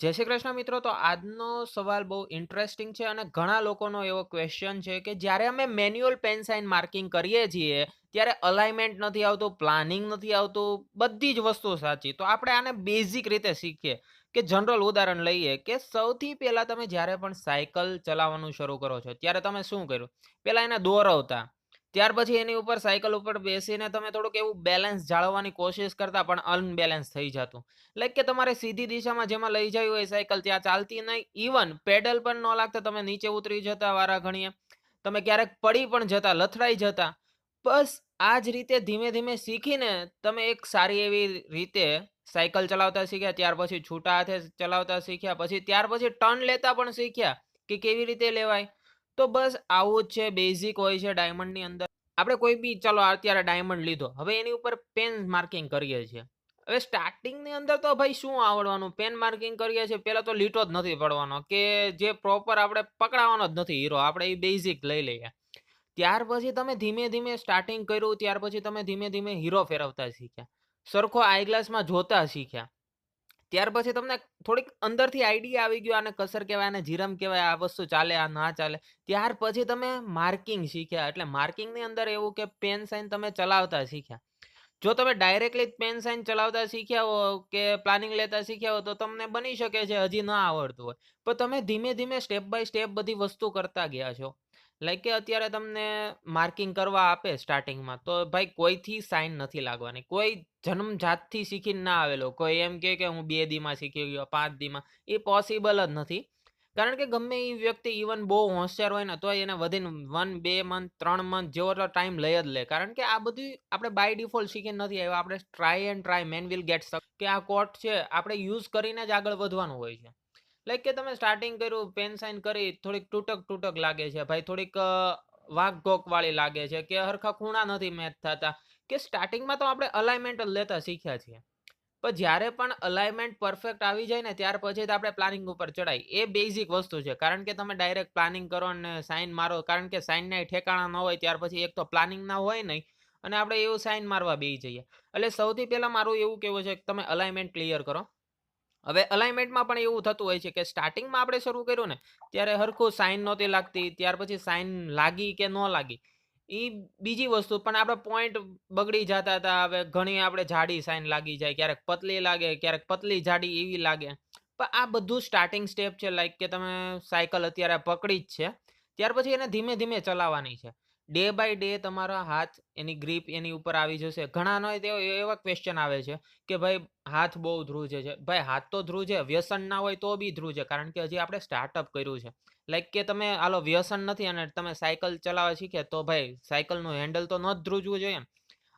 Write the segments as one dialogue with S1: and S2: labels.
S1: જય શ્રી કૃષ્ણ મિત્રો, તો આજનો સવાલ બહુ ઇન્ટરેસ્ટિંગ છે અને ઘણા લોકોનો એવો ક્વેશ્ચન છે કે જ્યારે અમે મેન્યુઅલ પેન સાઇન માર્કિંગ કરીએ છીએ, ત્યારે અલાઇનમેન્ટ નથી આવતું પ્લાનિંગ નથી આવતું, બધી જ વસ્તુ સાચી. તો આપણે આને બેઝિક રીતે શીખીએ. કે જનરલ ઉદાહરણ લઈએ કે સૌથી પહેલાં તમે જ્યારે પણ સાયકલ ચલાવવાનું શરૂ કરો છો, ત્યારે તમે શું કર્યું? પહેલાં એને દોરવતા. ત્યાર પછી એની ઉપર સાયકલ ઉપર બેસીને તમે થોડુંક એવું બેલેન્સ જાળવવાની કોશિશ કરતા પણ અનબેલેન્સ થઈ જતું. લાઈક કે તમારે સીધી દિશામાં જેમાં લઈ જાય હોય સાયકલ ત્યાં ચાલતી નહીં. ઇવન પેડલ પણ ન લાગતા તમે નીચે ઉતરી જતા વારા ઘણીએ તમે ક્યારેક પડી પણ જતા, લથડાઈ જતા. બસ આ જ રીતે ધીમે ધીમે શીખીને તમે એક સારી એવી રીતે સાયકલ ચલાવતા શીખ્યા, ત્યાર પછી છૂટા હાથે ચલાવતા શીખ્યા, પછી ત્યાર પછી ટર્ન લેતા પણ શીખ્યા કે કેવી રીતે લેવાય? તો બસ આવું જ છે બેઝિક હોય છે ડાયમંડની અંદર. આપણે કોઈ બી, ચલો અત્યારે ડાયમંડ લીધો. હવે એની ઉપર પેન માર્કિંગ કરીએ છીએ. હવે સ્ટાર્ટિંગની અંદર તો ભાઈ શું આવડવાનું? પેન માર્કિંગ કરીએ છીએ. પહેલાં તો લીટો જ નથી પડવાનો. કે જે પ્રોપર આપણે પકડાવાનો જ નથી હીરો. આપણે એ બેઝિક લઈ લઈએ. ત્યાર પછી તમે ધીમે ધીમે સ્ટાર્ટિંગ કર્યું. ત્યાર પછી તમે ધીમે ધીમે હીરો ફેરવતા શીખ્યા. સરખો આઈગ્લાસમાં જોતા શીખ્યા. ત્યાર પછી તમને થોડીક અંદરથી આઈડિયા આવી ગયો આને કસર કહેવાય, આને જીરમ કહેવાય, આ વસ્તુ ચાલે, આ ના ચાલે. ત્યાર પછી તમે માર્કિંગ શીખ્યા. એટલે માર્કિંગની અંદર એવું કે પેન સાઇન તમે ચલાવતા શીખ્યા. જો તમે ડાયરેક્ટલી પેન સાઇન ચલાવતા શીખ્યા હો કે પ્લાનિંગ લેતા શીખ્યા હો તો તમને બની શકે છે, હજી ના આવડતું હોય. પણ તમે ધીમે ધીમે સ્ટેપ બાય સ્ટેપ બધી વસ્તુ કરતા ગયા છો. લાઈક કે અત્યારે તમને માર્કિંગ કરવા આપે સ્ટાર્ટિંગમાં, તો ભાઈ કોઈથી સાઇન નથી લાગવાની. કોઈ જન્મજાતથી શીખીને ના આવેલો. કોઈ એમ કે હું બે દીમાં શીખી ગયો, પાંચ દીમાં. એ પોસિબલ જ નથી. કારણ કે ગમે એ વ્યક્તિ ઇવન બહુ હોશિયાર હોય ને તો એને વધીને વન બે મંથ ત્રણ મંથ જેવો તો ટાઈમ લઈ જ લે. કારણ કે આ બધું આપણે બાય ડિફોલ્ટ શીખીને નથી આવ્યા. આપણે try and try man will get સક કે આ કોટ છે, આપણે યુઝ કરીને જ આગળ વધવાનું હોય છે. લાઈક કે તમે સ્ટાર્ટિંગ કર્યું પેન સાઇન કરી, થોડીક તૂટક તૂટક લાગે છે. ભાઈ, થોડીક વાઘ વાળી લાગે છે કે હરખા ખૂણા નથી મેચ થતા. કે સ્ટાર્ટિંગમાં તો આપણે અલાઇનમેન્ટ લેતા શીખ્યા છીએ. પણ જ્યારે પણ અલાઇનમેન્ટ પરફેક્ટ આવી જાય ને, ત્યાર પછી આપણે પ્લાનિંગ ઉપર ચડાય એ બેઝિક વસ્તુ છે. કારણ કે તમે ડાયરેક્ટ પ્લાનિંગ કરો અને સાઇન મારો, કારણ કે સાઇનના ઠેકાણા ન હોય, ત્યાર પછી એક તો પ્લાનિંગ ના હોય નહીં, અને આપણે એવું સાઇન મારવા બેસી જઈએ. એટલે સૌથી પહેલાં મારું એવું કહેવું છે કે તમે અલાઇનમેન્ટ ક્લિયર કરો. હવે અલાઇનમેન્ટમાં પણ એવું થતું હોય છે કે સ્ટાર્ટિંગમાં આપણે શરૂ કર્યું ને, ત્યારે હરખું સાઇન નહોતી લાગતી, ત્યાર પછી સાઇન લાગી કે ન લાગી એ બીજી વસ્તુ. પણ આપણે પોઈન્ટ બગડી જતા હતા, હવે ઘણી આપણે જાડી સાઇન લાગી જાય, ક્યારેક પતલી લાગે, ક્યારેક પતલી જાડી એવી લાગે. પણ આ બધું સ્ટાર્ટિંગ સ્ટેપ છે લાઈક કે તમે સાયકલ અત્યારે પકડી જ છે, ત્યાર પછી એને ધીમે ધીમે ચલાવવાની છે. ડે બાય ડે તમારા હાથ એની ગ્રીપ એની ઉપર આવી જશે. ઘણાનો તે એવા ક્વેશ્ચન આવે છે કે ભાઈ, હાથ બહુ ધ્રુજે છે. ભાઈ, હાથ તો ધ્રુજે, વ્યસન ના હોય તો બી ધ્રુજે, કારણ કે હજી આપણે સ્ટાર્ટઅપ કર્યું છે. લાઈક કે તમે આલો વ્યસન નથી અને તમે સાયકલ ચલાવવા શીખે તો ભાઈ સાયકલનું હેન્ડલ તો ન ધ્રુજવું જોઈએ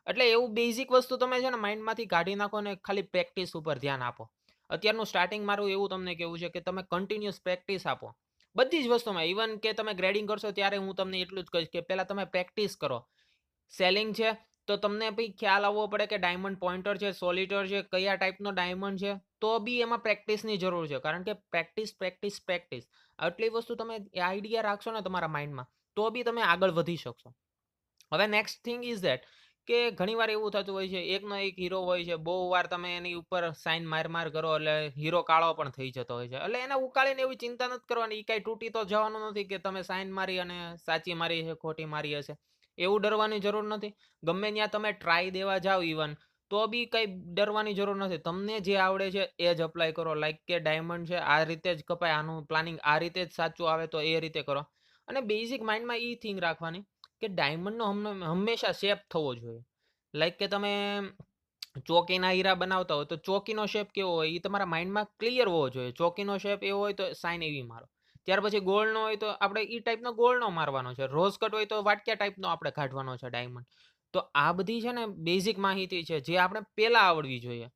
S1: એટલે એવું બેઝિક વસ્તુ તમે છે ને માઇન્ડમાંથી કાઢી નાખો ને ખાલી પ્રેક્ટિસ ઉપર ધ્યાન આપો. અત્યારનું સ્ટાર્ટિંગ મારું એવું તમને કેવું છે કે તમે કન્ટિન્યુઅસ પ્રેક્ટિસ આપો. બધી જ વસ્તુમાં ઇવન કે તમે ગ્રેડિંગ કરશો ત્યારે હું તમને એટલું જ કહીશ કે પહેલાં તમે પ્રેક્ટિસ કરો. સેલિંગ છે, તો તમને પછી ખ્યાલ આવવો પડે કે ડાયમંડ પોઈન્ટર છે સોલિટર છે, કયા ટાઈપનો ડાયમંડ છે, તો બી એમાં પ્રેક્ટિસની જરૂર છે. કારણ કે પ્રેક્ટિસ પ્રેક્ટિસ પ્રેક્ટિસ આટલી વસ્તુ તમે આઈડિયા રાખશો ને તમારા માઇન્ડમાં તો બી તમે આગળ વધી શકશો. હવે નેક્સ્ટ થિંગ ઇઝ ધેટ કે ઘણીવાર એવું થતું હોય છે, એકનો એક હીરો હોય છે, બહુ વાર તમે એની ઉપર સાઇન માર માર કરો એટલે હીરો કાળો પણ થઈ જતો હોય છે. એટલે એને ઉકાળીને એવી ચિંતા નથી કરવાની એ કાંઈ તૂટી તો જવાનું નથી કે તમે સાઇન મારી અને સાચી મારી છે ખોટી મારી હશે. એવું ડરવાની જરૂર નથી. ગમે ત્યાં તમે ટ્રાય દેવા જાઓ ઇવન તો બી કંઈ ડરવાની જરૂર નથી. તમને જે આવડે છે એ જ અપ્લાય કરો. લાઈક કે ડાયમંડ છે, આ રીતે જ કપાય. આનું પ્લાનિંગ આ રીતે જ સાચું આવે તો એ રીતે કરો. અને બેઝિક માઇન્ડમાં એ થિંગ રાખવાની. કે ડાયમંડનો હંમેશા શેપ થવો જોઈએ. લાઈક કે તમે ચોકીના હીરા બનાવતા હોય તો ચોકીનો શેપ કેવો હોય એ તમારા માઇન્ડમાં ક્લિયર હોવો જોઈએ. ચોકીનો શેપ એવો હોય તો સાઇન એવી મારો. ત્યાર પછી ગોળનો હોય તો આપણે એ ટાઈપનો ગોળનો મારવાનો છે. રોઝ કટ હોય તો વાટક્યા ટાઈપનો આપણે કાઢવાનો છે ડાયમંડ તો આ બધી છે ને બેઝિક માહિતી છે જે આપણે પહેલાં આવડવી જોઈએ.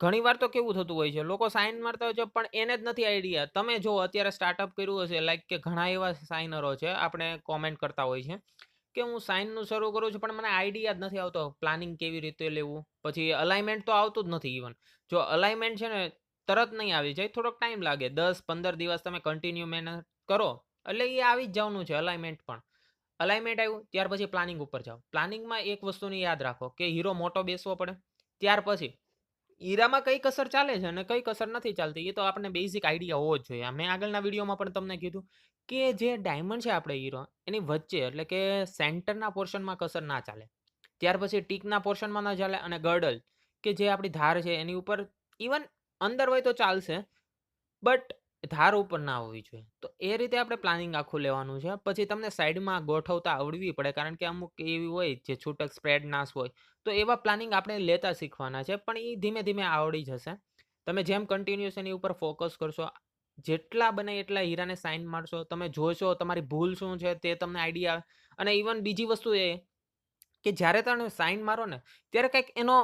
S1: ઘણીવાર તો કેવું થતું હોય છે, લોકો સાઇન મારતા હોય છે, પણ એને જ નથી આઈડિયા તમે જો અત્યારે સ્ટાર્ટઅપ કર્યું હશે લાઈક કે ઘણા એવા સાઇનરો છે, આપણે કોમેન્ટ કરતા હોય છે. કે હું સાઇનનું શરૂ કરું છું, પણ મને આઈડિયા જ નથી આવતો પ્લાનિંગ કેવી રીતે લેવું. પછી અલાઇનમેન્ટ તો આવતું જ નથી ઇવન જો અલાઇનમેન્ટ છે ને, તરત નહીં આવી જાય, થોડોક ટાઈમ લાગે. દસ, પંદર દિવસ તમે કન્ટિન્યુ મહેનત કરો, એટલે એ આવી જ જવાનું છે અલાઇનમેન્ટ પણ. અલાઇનમેન્ટ આવ્યું, ત્યાર પછી પ્લાનિંગ ઉપર જાઓ. પ્લાનિંગમાં એક વસ્તુની યાદ રાખો કે હીરો મોટો બેસવો પડે. ત્યાર પછી, હીરામાં કઈ કસર ચાલે છે અને કઈ કસર નથી ચાલતી, એ તો આપણને બેઝિક આઈડિયા હોવો જ જોઈએ. મેં આગળના વિડીયોમાં પણ તમને કીધું કે જે ડાયમંડ છે આપણે હીરો, એની વચ્ચે એટલે કે સેન્ટરના પોર્શનમાં કસર ના ચાલે. ત્યાર પછી ટીકના પોર્શનમાં ના ચાલે અને ગર્ડલ, કે જે આપણી ધાર છે એની ઉપર ઇવન અંદર હોય તો ચાલશે, બટ ધાર ઉપર ના હોવી જોઈએ. તો એ રીતે આપણે પ્લાનિંગ આખું લેવાનું છે. પછી તમને સાઈડમાં ગોઠવતા આવડવી પડે, કારણ કે અમુક એવી હોય જે છૂટક સ્પ્રેડ નાશ હોય. તો એવા પ્લાનિંગ આપણે લેતા શીખવાના છે, પણ એ ધીમે ધીમે આવડી જશે. તમે જેમ કન્ટિન્યુઅસ એની ઉપર ફોકસ કરશો જેટલા બને એટલા હીરાને સાઇન મારશો. તમે જોશો તમારી ભૂલ શું છે તે તમને આઈડિયા અને ઇવન બીજી વસ્તુ એ કે જ્યારે તમે સાઇન મારો ને, ત્યારે કંઈક એનો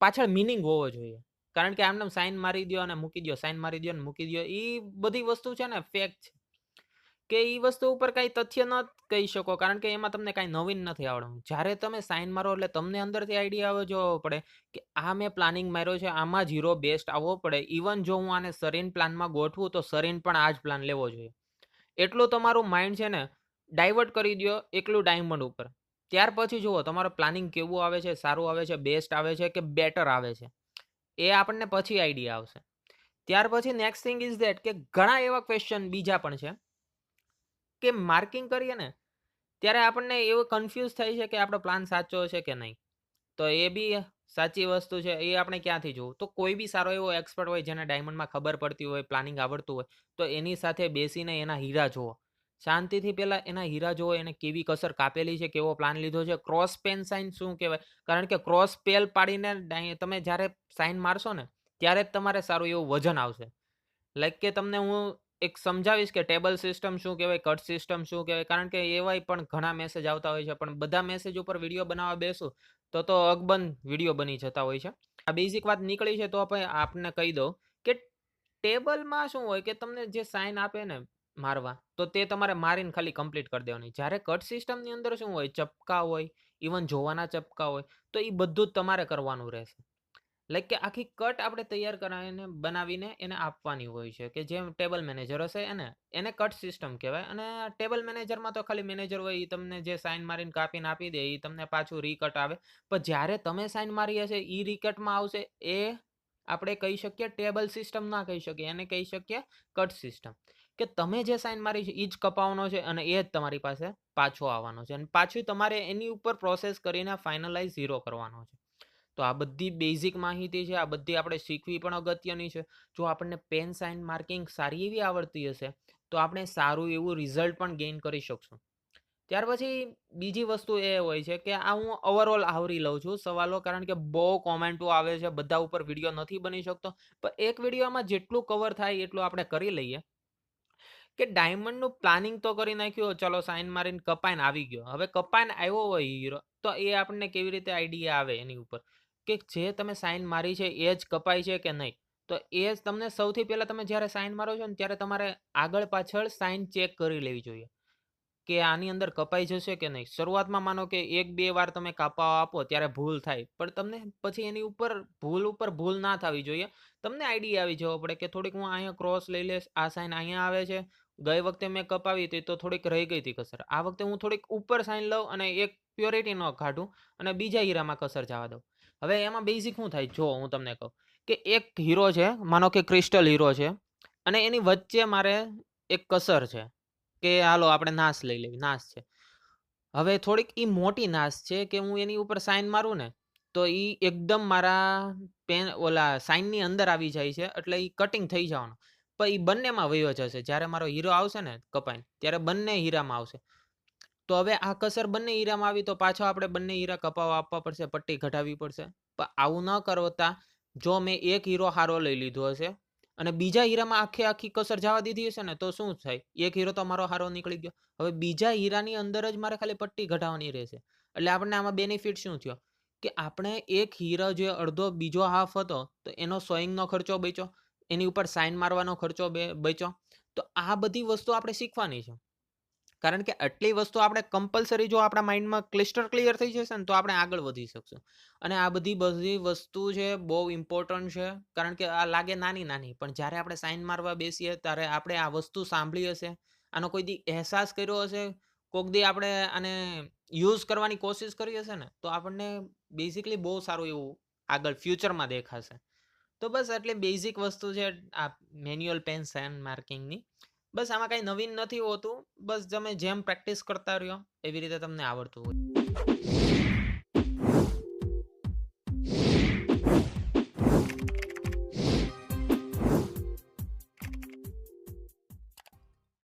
S1: પાછળ મિનિંગ હોવો જોઈએ. કારણ કે આમને સાઇન મારી દો અને મૂકી દો સાઇન મારી દો અને મૂકી દો એ બધી વસ્તુ છે ને ફેક છે. કે એ વસ્તુ ઉપર કાંઈ તથ્ય ન કહી શકો, કારણ કે એમાં તમને કાંઈ નવીન નથી આવડવું જ્યારે તમે સાઇન મારો એટલે તમને અંદરથી આઈડિયા આવે જોવો પડે કે આ મેં પ્લાનિંગ માર્યો છે, આમાં ઝીરો બેસ્ટ આવવો પડે. ઇવન જો હું આને સરીન પ્લાનમાં ગોઠવું, તો સરીન પણ આ જ પ્લાન લેવો જોઈએ. એટલું તમારું માઇન્ડ છે ને ડાયવર્ટ કરી દો એકલું ડાયમંડ ઉપર. ત્યાર પછી જુઓ, તમારું પ્લાનિંગ કેવું આવે છે, સારું આવે છે બેસ્ટ આવે છે કે બેટર આવે છે. એ આપણને પછી આઈડિયા આવશે. ત્યાર પછી નેક્સ્ટ થિંગ ઇઝ ધેટ કે ઘણા એવા ક્વેશ્ચન બીજા પણ છે. કે માર્કિંગ કરીએ ને ત્યારે આપણને એવું કન્ફ્યુઝ થાય છે કે આપણો પ્લાન સાચો છે કે નહીં. તો એ બી સાચી વસ્તુ છે, એ આપણે ક્યાંથી જોવું? તો કોઈ બી સારો એવો એક્સપર્ટ હોય જેને ડાયમંડમાં ખબર પડતી હોય પ્લાનિંગ આવડતું હોય, તો એની સાથે બેસીને એના હીરા જુઓ. શાંતિથી પહેલાં એના હીરા જુઓ, એને કેવી કસર કાપેલી છે, કેવો પ્લાન લીધો છે ક્રોસ પેન સાઇન શું કહેવાય? કારણ કે ક્રોસ પેલ પાડીને તમે જ્યારે સાઇન મારશો ને, ત્યારે જ તમારે સારું એવું વજન આવશે. લાઈક કે તમને હું એક સમજાવીશ કે ટેબલ સિસ્ટમ શું કહેવાય, કટ સિસ્ટમ શું કહેવાય? કારણ કે એવાય પણ ઘણા મેસેજ આવતા હોય છે. પણ બધા મેસેજ ઉપર વીડિયો બનાવવા બેસું, તો તો અકબંધ વીડિયો બની જતા હોય છે. આ બેઝિક વાત નીકળી છે તો આપણે આપને કહી દઉં કે ટેબલમાં શું હોય કે તમને જે સાઇન આપે ને મારવા, તો તે તમારે મારીને ખાલી કમ્પ્લીટ કરી દેવાની. જ્યારે કટ સિસ્ટમની અંદર શું હોય, ચપકા હોય ઇવન જોવાના ચપકા હોય, તો એ બધું જ તમારે કરવાનું રહેશે. લાઈક કે આખી કટ આપણે તૈયાર કરાવીને, બનાવીને એને આપવાની હોય છે કે જેમ ટેબલ મેનેજર હશે એને એને કટ સિસ્ટમ કહેવાય અને ટેબલ મેનેજરમાં તો ખાલી મેનેજર હોય એ તમને જે સાઇન મારીને કાપીને આપી દે એ તમને પાછું રીકટ આવે. પણ જ્યારે તમે સાઇન મારી હશે એ રીકટમાં આવશે એ આપણે કહી શકીએ ટેબલ સિસ્ટમ ના કહી શકીએ, એને કહી શકીએ કટ સિસ્ટમ. કે તમે જે સાઇન મારી છે એ જ કપાવવાનો છે અને એ જ તમારી પાસે પાછો આવવાનો છે અને પાછું તમારે એની ઉપર પ્રોસેસ કરીને ફાઇનલાઇઝ ઝીરો કરવાનો છે. તો આ બધી બેઝિક માહિતી છે, આ બધી આપણે શીખવી પણ અગત્યની છે. જો આપણને પેન સાઇન માર્કિંગ સારી એવી આવડતી હશે, તો આપણે સારું એવું રિઝલ્ટ પણ ગેઇન કરી શકશું. ત્યાર પછી બીજી વસ્તુ એ હોય છે કે આ હું ઓવરઓલ આવરી લઉં છું સવાલો, કારણ કે બહુ કોમેન્ટો આવે છે, બધા ઉપર વીડિયો નથી બની શકતો. પણ એક વિડીયોમાં જેટલું કવર થાય એટલું આપણે કરી લઈએ. કે ડાયમંડનું પ્લાનિંગ તો કરી નાખ્યું ચલો સાઇન મારીને કપાઈને આવી ગયો. હવે કપાઈને આવ્યો હોય હીરો, તો એ આપણને કેવી રીતે આઈડિયા આવે એની ઉપર? કે જે તમે સાઇન મારી છે એ જ કપાય છે કે નહીં? તો એ જ તમને સૌથી પહેલાં તમે જ્યારે સાઇન મારો છો ને ત્યારે તમારે આગળ પાછળ સાઇન ચેક કરી લેવી જોઈએ કે આની અંદર કપાઈ જશે કે નહીં. શરૂઆતમાં માનો કે એક બે વાર તમે કાપા આપો ત્યારે ભૂલ થાય. પણ તમને પછી એની ઉપર ભૂલ ઉપર ભૂલ ના થવી જોઈએ. તમને આઈડિયા આવી જવો પડે કે થોડીક હું અહીંયા ક્રોસ લઈ લઈશ, આ સાઇન અહીંયા આવે છે. ગઈ વખતે મેં કપાવી હતી તો થોડીક રહી ગઈ હતી કસર. આ વખતે હું થોડીક ઉપર સાઇન લઉં અને એક પ્યોરિટી ન કાઢું અને બીજા હીરામાં કસર જવા દઉં. હવે એમાં બેઝિક શું થાય? જો હું તમને કહું કે એક હીરો છે, માનો કે ક્રિસ્ટલ હીરો છે, અને એની વચ્ચે મારે એક કસર છે કે હાલો આપણે નાશ લઈ લેવી નાશ છે. હવે થોડીક એ મોટી નાશ છે કે હું એની ઉપર સાઇન મારું ને, તો એ એકદમ મારા પેન ઓલા સાઇનની અંદર આવી જાય છે, એટલે એ કટિંગ થઈ જવાનું. પણ એ બંનેમાં વયો જશે. જ્યારે મારો હીરો આવશે ને કપાઈને, ત્યારે બંને હીરામાં આવશે. તો હવે આ કસર બંને હીરામાં આવી તો પાછો આપણે બંને હીરા કપાવા આપવા પડશે, પટ્ટી ઘટાવી પડશે. પણ આવું ન કરતા જો મેં એક હીરો હારો લઈ લીધો હશે અને બીજા હીરામાં આખે આખી કસર જવા દીધી હશે ને, તો શું થાય? એક હીરો તો મારો હારો નીકળી ગયો. હવે બીજા હીરાની અંદર જ મારે ખાલી પટ્ટી ઘટાડવાની રહેશે. એટલે આપણને આમાં બેનિફિટ શું થયો? કે આપણે એક હીરો જે અડધો બીજો હાફ હતો, તો એનો સોઈંગનો ખર્ચો બચ્યો, એની ઉપર સાઇન મારવાનો ખર્ચો બચ્યો. તો આ બધી વસ્તુ આપણે શીખવાની છે. કારણ કે આટલી વસ્તુ આપણે કમ્પલસરી જો આપણા માઇન્ડમાં ક્લિસ્ટર ક્લિયર થઈ જશે ને, તો આપણે આગળ વધી શકશું. અને આ બધી બધી વસ્તુ છે બહુ ઇમ્પોર્ટન્ટ છે. કારણ કે આ લાગે નાની નાની, પણ જ્યારે આપણે સાઇન મારવા બેસીએ ત્યારે આપણે આ વસ્તુ સાંભળી હશે, આનો કોઈ દી અહેસાસ કર્યો હશે, કોક દી આપણે આને યુઝ કરવાની કોશિશ કરી હશે ને, તો આપણને બેઝિકલી બહુ સારું એવું આગળ ફ્યુચરમાં દેખાશે. તો બસ એટલે બેઝિક વસ્તુ છે, આ મેન્યુઅલ પેન સાઇન માર્કિંગની. બસ આમાં કાંઈ નવીન નથી હોતું. બસ તમે જેમ પ્રેક્ટિસ કરતા રહ્યો, એવી રીતે તમને આવડતું હોય.